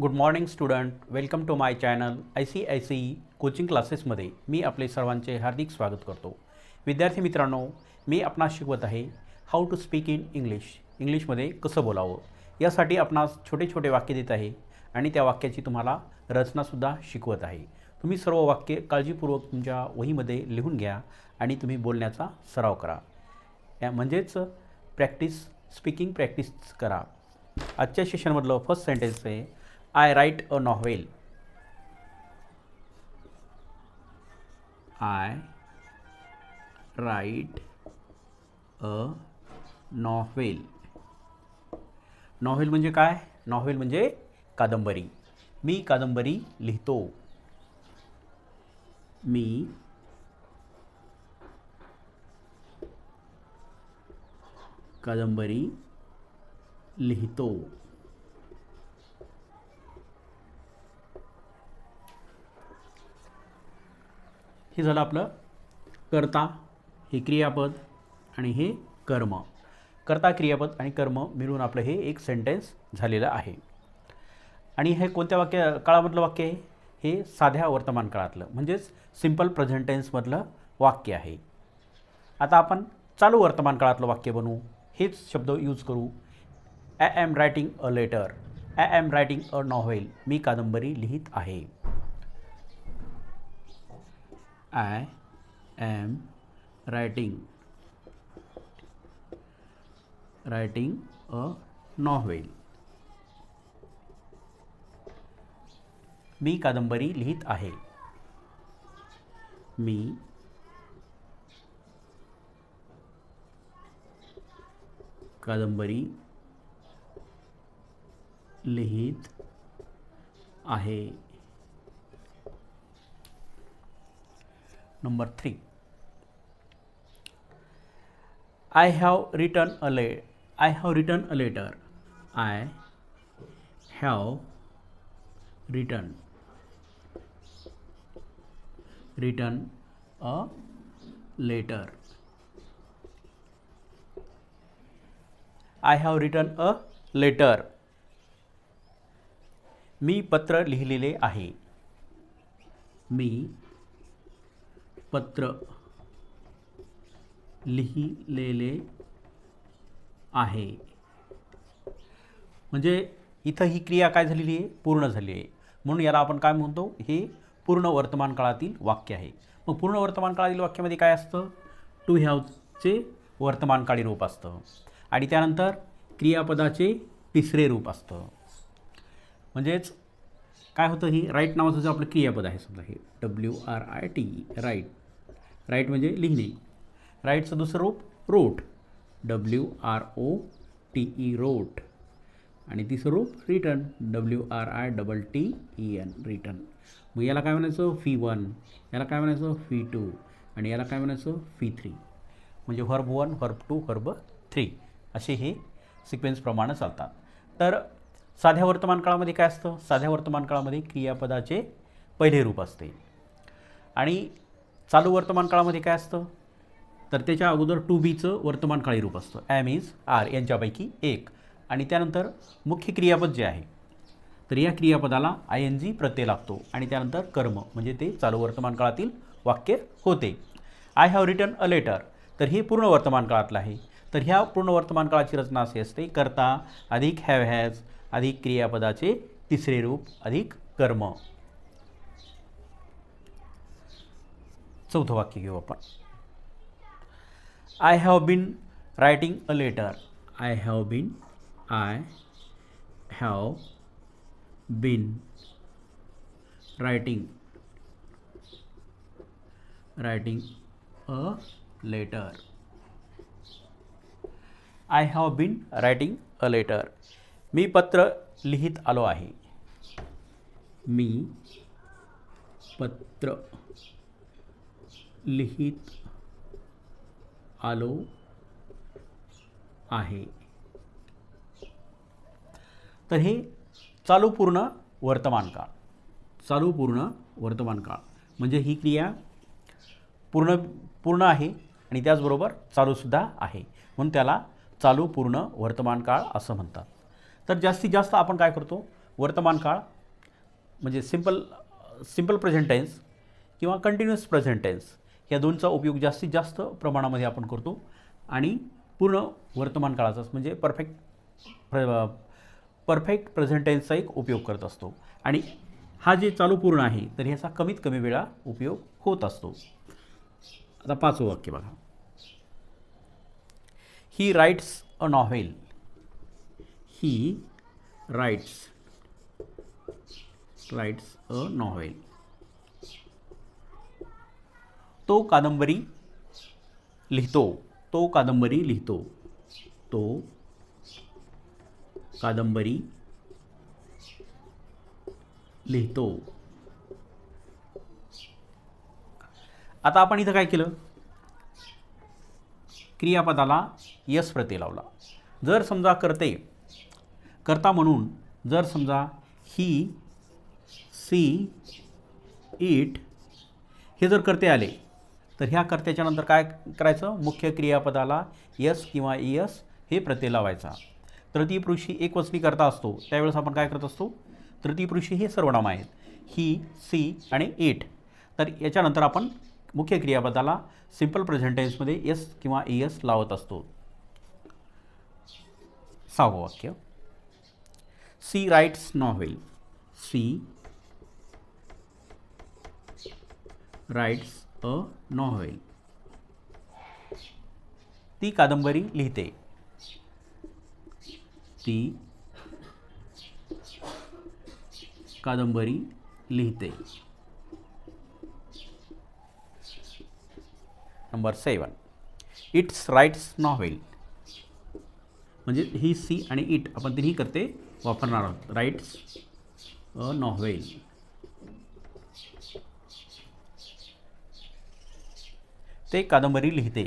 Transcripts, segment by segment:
Good morning student welcome to my channel I C I C coaching क्लासेसमध्ये मी आपले सर्वांचे हार्दिक स्वागत करतो. विद्यार्थी मित्रांनो मी आपणास शिकवत आहे how to speak in English इंग्लिशमध्ये कसं बोलावं? यासाठी आपणास छोटे छोटे वाक्य देत आहे आणि त्या वाक्याची तुम्हाला रचनासुद्धा शिकवत आहे. तुम्ही सर्व वाक्य काळजीपूर्वक तुमच्या वहीमध्ये लिहून घ्या आणि तुम्ही बोलण्याचा सराव करा. या म्हणजेच प्रॅक्टिस स्पीकिंग प्रॅक्टिस करा. आजच्या सेशनमधलं फर्स्ट सेंटेन्स आहे I write a novel I write a novel novel म्हणजे काय? नॉव्हेल म्हणजे कादंबरी. मी कादंबरी लिहितो. मी कादंबरी लिहितो. हे झालं आपलं कर्ता हे क्रियापद आणि हे कर्म. कर्ता क्रियापद आणि कर्म मिळून आपलं हे एक सेंटेन्स झालेलं आहे. आणि हे कोणत्या वाक्य काळामधलं वाक्य आहे? हे साध्या वर्तमान काळातलं म्हणजेच सिंपल प्रेझेंट टेन्समधलं वाक्य आहे. आता आपण चालू वर्तमान काळातलं वाक्य बनवू. हेच शब्द यूज करू. I am writing a letter I am writing a novel मी कादंबरी लिहित आहे. I am writing writing a novel मी कादंबरी लिहित आहे. मी कादंबरी लिहित आहे. Number three I have return a ले I have return a letter I have return return a letter I have return a letter मी पत्र लिहिलेले आहे. मी पत्र लिहिलेले आहे. म्हणजे इथं ही क्रिया काय झालेली आहे? पूर्ण झाली आहे. म्हणून याला आपण काय म्हणतो? हे पूर्ण वर्तमान काळातील वाक्य आहे. मग पूर्ण वर्तमान काळातील वाक्यामध्ये काय असतं? टू हॅवचे वर्तमानकाळी रूप असतं. आणि त्यानंतर क्रियापदाचे तिसरे रूप असतं. म्हणजेच काय होतं? ही राईट नावाचं जे आपलं क्रियापद आहे समजा हे W R I T write write म्हणजे लिहिणे. राईटचं दुसरं रूप wrote. W R O T E wrote. आणि तिसरं रूप return W R I double T E N return मग याला काय म्हणायचं? फी वन याला काय म्हणायचं? फी टू आणि याला काय म्हणायचं? फी थ्री म्हणजे verb one verb two verb three असे हे सिक्वेन्सप्रमाणे चालतात. तर साध्या वर्तमान काळामध्ये काय असतं? साध्या वर्तमान काळामध्ये क्रियापदाचे पहिले रूप असते. आणि चालू वर्तमान काळामध्ये काय असतं? तर त्याच्या अगोदर टू बीचं वर्तमानकाळी रूप असतं. ॲम इज आर यांच्यापैकी एक. आणि त्यानंतर मुख्य क्रियापद जे आहे तर या क्रियापदाला आय एन जी प्रत्यय लागतो. आणि त्यानंतर कर्म म्हणजे ते चालू वर्तमान काळातील वाक्य होते. I have return a letter तर हे पूर्ण वर्तमान काळातलं आहे. तर ह्या पूर्ण वर्तमान काळाची रचना अशी असते करता अधिक हॅव हॅज अधिक क्रियापदाचे तिसरे रूप अधिक कर्म. चौथं वाक्य घेऊ आपण. I have been writing a letter I have been I have been writing writing a letter I have been writing a letter मी पत्र लिहित आलो आहे. मी पत्र लिहित आलो आहे. तर हे चालू पूर्ण वर्तमान काळ. चालू पूर्ण वर्तमान काळ. म्हणजे ही क्रिया पूर्ण पूर्ण आहे आणि त्याचबरोबर चालूसुद्धा आहे. म्हणून त्याला चालू पूर्ण वर्तमान काळ असं म्हणतात. तर जास्तीत जास्त आपण काय करतो? वर्तमान काळ म्हणजे सिंपल सिंपल प्रेझेंट टेन्स किंवा कंटिन्युअस प्रेझेंट टेन्स या दोनचा उपयोग जास्तीत जास्त प्रमाणामध्ये आपण करतो. आणि पूर्ण वर्तमान काळाचाच म्हणजे परफेक्ट प्र परफेक्ट प्रेझेंटेन्सचा एक उपयोग करत असतो. आणि हा जे चालू पूर्ण आहे तर ह्याचा कमीत कमी वेळा उपयोग होत असतो. आता पाचवं वाक्य बघा. He writes a novel he writes writes a novel तो कादंबरी लिहितो. तो कादंबरी लिहितो. तो कादंबरी लिहितो. आता आपण इथं काय केलं? क्रियापदाला यस प्रत्यय लावला. जर समजा करते करता म्हणून जर समजा ही सी इट हे जर करते आले तर ह्या कर्त्याच्या नंतर काय करायचं? मुख्य क्रियापदाला यस किंवा यस हे प्रत्यय लावायचा तृतीय पुरुषी एक वचनी करता असतो. त्यावेळेस आपण काय करत असतो? तृतीय पुरुषी हे सर्वनाम आहेत. ही सी आणि इट तर याच्यानंतर आपण मुख्य क्रियापदाला सिंपल प्रेझेंटेन्समध्ये यस किंवा यस लावत असतो. सहावं वाक्य. She writes novel. She writes a novel ती कादंबरी लिहिते. ती कादंबरी लिहिते. Number seven. It's writes novel म्हणजे ही सी आणि इट आपण तिन्ही करते वापरणार आहोत. राईट्स अ नॉव्हेल ते कादंबरी लिहिते.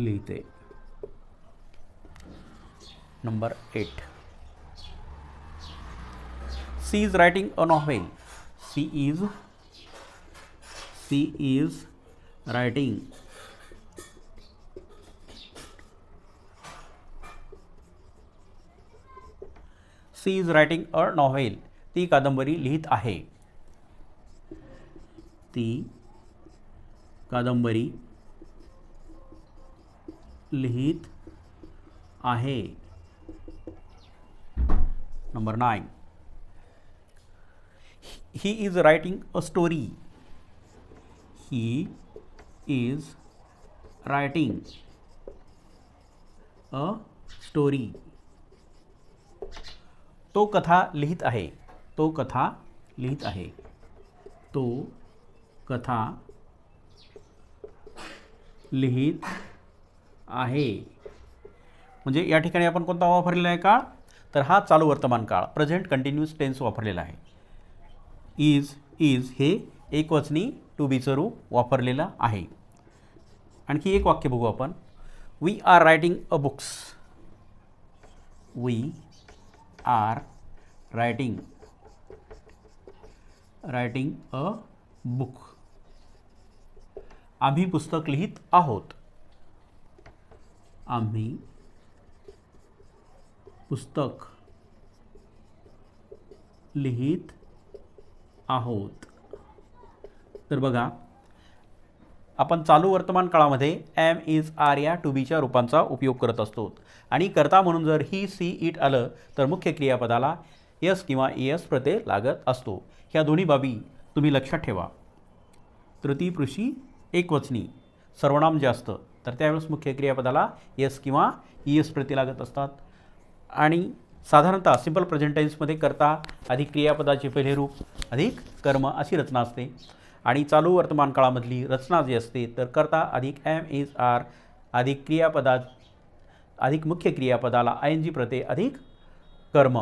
लिहिते. Number eight she is writing a novel she is she is writing she is writing a novel ती कादंबरी लिहित आहे. ती कादंबरी लिहित आहे. Number nine he is writing a story he is writing a story तो कथा लिहित आहे. तो कथा लिहित आहे. तो कथा लिहित आहे. म्हणजे या ठिकाणी आपण कोणता वापरलेला आहे काळ? तर हा चालू वर्तमान काळ प्रेझेंट कंटिन्युअस टेन्स वापरलेला आहे. इज इज हे एकवचनी टू बीचं रूप वापरलेलं आहे. आणखी एक वाक्य बघू आपण. We are writing a books we are writing writing a book आम्ही पुस्तक लिहित आहोत. आम्ही पुस्तक लिहित आहोत. तर बघा आपण चालू वर्तमान काळामध्ये एम इज आर या टू बीच्या रूपांचा उपयोग करत असतो. आणि करता म्हणून जर ही सी इट आलं तर मुख्य क्रियापदाला यस किंवा एस प्रत्यय लागत असतो. ह्या दोन्ही बाबी तुम्ही लक्षात ठेवा. तृतीय एकवचनी. सर्वनाम जे असतं तर त्यावेळेस मुख्य क्रियापदाला यस किंवा ई एस प्रती लागत असतात. आणि साधारणतः सिंपल प्रेझेंट टेन्समध्ये करता अधिक क्रियापदाचे पहिले रूप अधिक कर्म अशी रचना असते. आणि चालू वर्तमान काळामधली रचना जी असते तर करता अधिक एम इज आर अधिक क्रियापदा अधिक मुख्य क्रियापदाला आय एन जी प्रत्यय अधिक कर्म.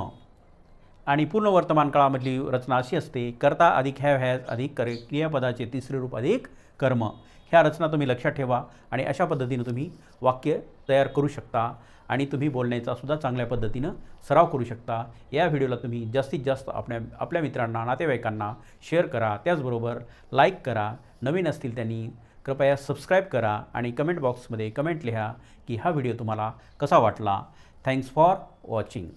आणि पूर्ण वर्तमान काळामधली रचना अशी असते करता अधिक हॅव हॅज अधिक कर क्रियापदाचे तिसरे रूप अधिक कर्म. ह्या रचना तुम्ही लक्षात ठेवा आणि अशा पद्धतीनं तुम्ही वाक्य तयार करू शकता आणि तुम्ही बोलण्याचा सुद्धा चांगल्या पद्धतीनं सराव करू शकता. या व्हिडिओला तुम्ही जास्तीत जास्त आपल्या आपल्या मित्रांना नातेवाईकांना शेअर करा. त्याचबरोबर लाईक करा. नवीन असतील त्यांनी कृपया सबस्क्राईब करा आणि कमेंट बॉक्समध्ये कमेंट लिहा की हा व्हिडिओ तुम्हाला कसा वाटला. Thanks for watching.